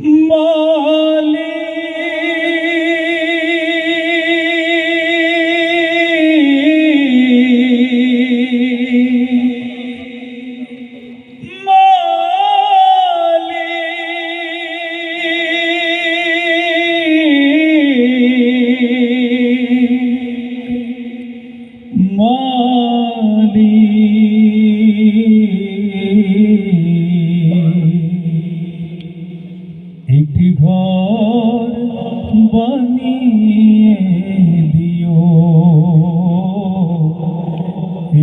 একটি বানিয়ে দিও।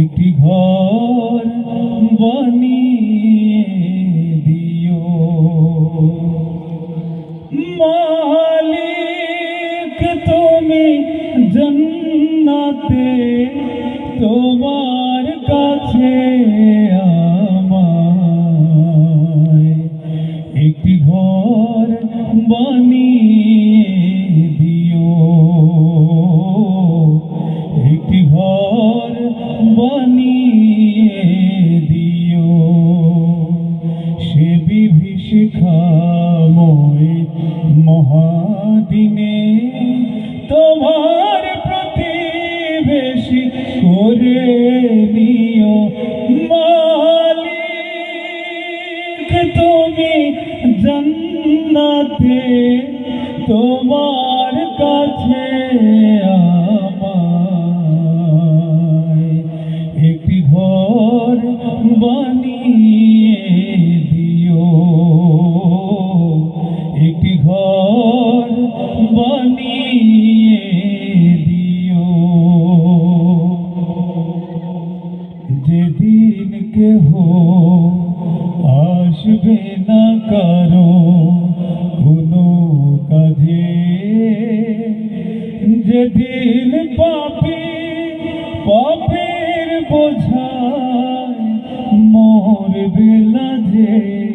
একটি ঘর বানিয়ে দিও। মালিক তুমি জন্নাতে তোমার কাছে জন্নাতে তোমার কাছে একটি ঘর বানিয়ে দিও। একটি ঘর বানিয়ে দিও। যেদিন কেহ আসবে না কারও মরবে বেলা ফুলসিরা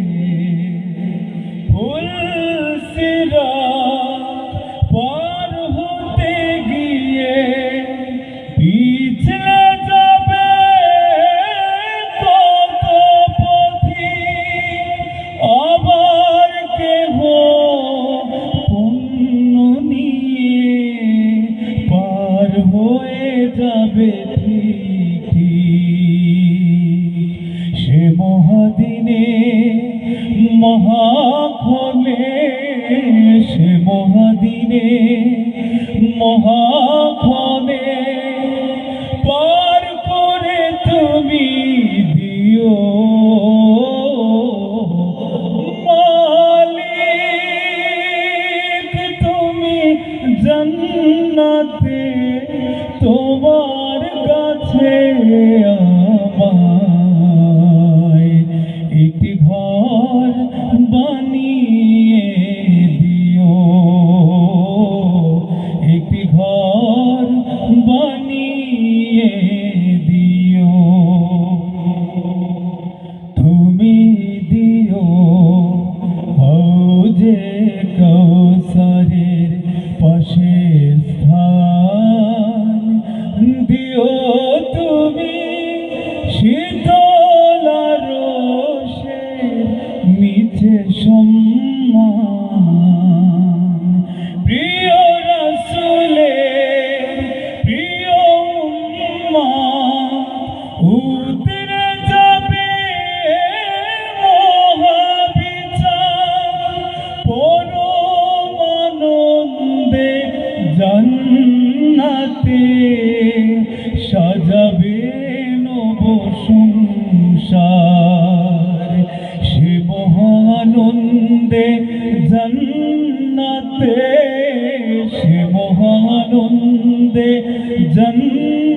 মহাদিনে মহাক্ষণে সে মহাদিনে মহাক্ষণে পার করে তুমি দিও মালিক তুমি জন্নাতে সংসার সে মহানন্দে জন্নতে সে মহানন্দে জান্নাতে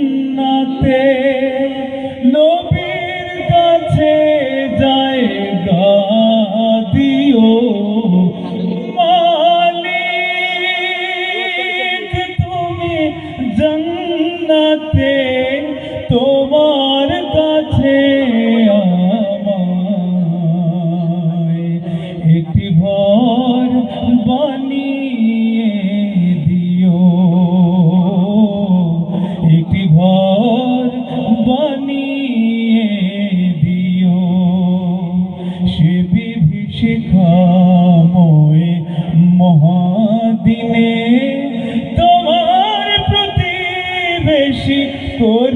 করে